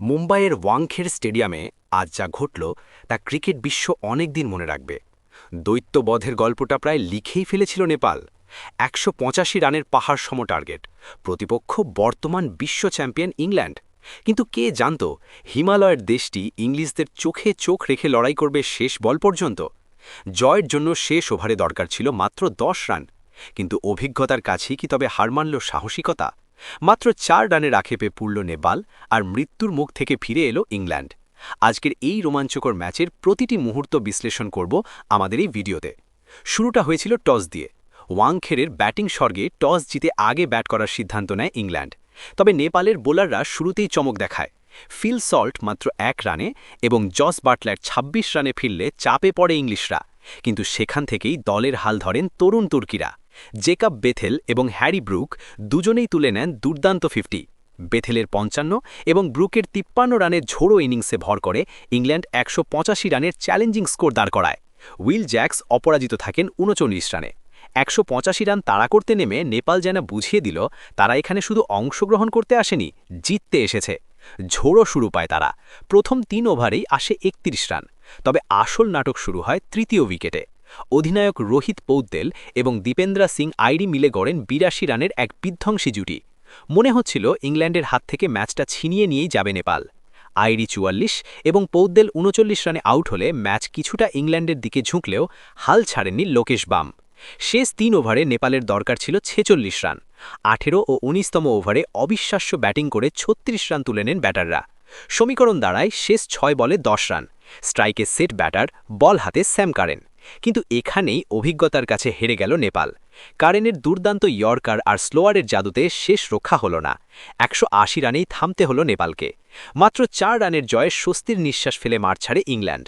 মুম্বাইয়ের ওয়াংখের স্টেডিয়ামে আজ যা ঘটল, তা ক্রিকেট বিশ্ব অনেক দিন মনে রাখবে। দৈত্যবধের গল্পটা প্রায় লিখেই ফেলেছিল নেপাল। একশো পঁচাশি রানের পাহাড় সম টার্গেট। প্রতিপক্ষ বর্তমান বিশ্ব চ্যাম্পিয়ন ইংল্যান্ড। কিন্তু কে জানত, হিমালয়ের দেশটি ইংলিশদের চোখে চোখ রেখে লড়াই করবে শেষ বল পর্যন্ত। জয়ের জন্য শেষ ওভারে দরকার ছিল মাত্র দশ রান। কিন্তু অভিজ্ঞতার কাছেই কি তবে হার মানল সাহসিকতা? মাত্র চার রানের আক্ষেপে পুরল নেপাল আর মৃত্যুর মুখ থেকে ফিরে এলো ইংল্যান্ড। আজকের এই রোমাঞ্চকর ম্যাচের প্রতিটি মুহূর্ত বিশ্লেষণ করব আমাদের এই ভিডিওতে। শুরুটা হয়েছিল টস দিয়ে। ওয়াংখেরের ব্যাটিং স্বর্গে টস জিতে আগে ব্যাট করার সিদ্ধান্ত নেয় ইংল্যান্ড। তবে নেপালের বোলাররা শুরুতেই চমক দেখায়। ফিল সল্ট মাত্র এক রানে এবং জস বাটলার ২৬ রানে ফিরলে চাপে পড়ে ইংলিশরা। কিন্তু সেখান থেকেই দলের হাল ধরেন তরুণ তুর্কিরা। জেকাব বেথেল এবং হ্যারি ব্রুক দুজনেই তুলে নেন দুর্দান্ত ফিফটি বেথেলের পঞ্চান্ন এবং ব্রুকের তিপ্পান্ন রানের ঝোড়ো ইনিংসে ভর করে ইংল্যান্ড একশো পঁচাশি রানের চ্যালেঞ্জিং স্কোর দাঁড় করায়। উইল জ্যাক্স অপরাজিত থাকেন উনচল্লিশ রানে। একশো পঁচাশি রান তাড়া করতে নেমে নেপাল যেন বুঝিয়ে দিল, তারা এখানে শুধু অংশগ্রহণ করতে আসেনি, জিততে এসেছে। ঝোড়ো শুরু পায় তারা। প্রথম তিন ওভারেই আসে একত্রিশ রান। তবে আসল নাটক শুরু হয় তৃতীয় উইকেটে। অধিনায়ক রোহিত পৌদ্দেল এবং দীপেন্দ্রা সিং আইরি মিলে গড়েন বিরাশি রানের এক বিধ্বংসী জুটি। মনে হচ্ছিল ইংল্যান্ডের হাত থেকে ম্যাচটা ছিনিয়ে নিয়েই যাবে নেপাল। আইডি চুয়াল্লিশ এবং পৌদ্দেল উনচল্লিশ রানে আউট হলে ম্যাচ কিছুটা ইংল্যান্ডের দিকে ঝুঁকলেও হাল ছাড়েননি লোকেশ বাম। শেষ তিন ওভারে নেপালের দরকার ছিল ছেচল্লিশ রান। আঠেরো ও উনিশতম ওভারে অবিশ্বাস্য ব্যাটিং করে ছত্রিশ রান তুলে নেন ব্যাটাররা। সমীকরণ দাঁড়ায় শেষ ছয় বলে দশ রান। স্ট্রাইকে সেট ব্যাটার বল হাতে স্যাম কারেন। কিন্তু এখানেই অভিজ্ঞতার কাছে হেরে গেল নেপাল। কারেনের দুর্দান্ত ইয়র্কার আর স্লোয়ারের জাদুতে শেষ রক্ষা হল না। একশো আশি রানেই থামতে হল নেপালকে। মাত্র চার রানের জয়ে স্বস্তির নিঃশ্বাস ফেলে মার ছাড়ে ইংল্যান্ড।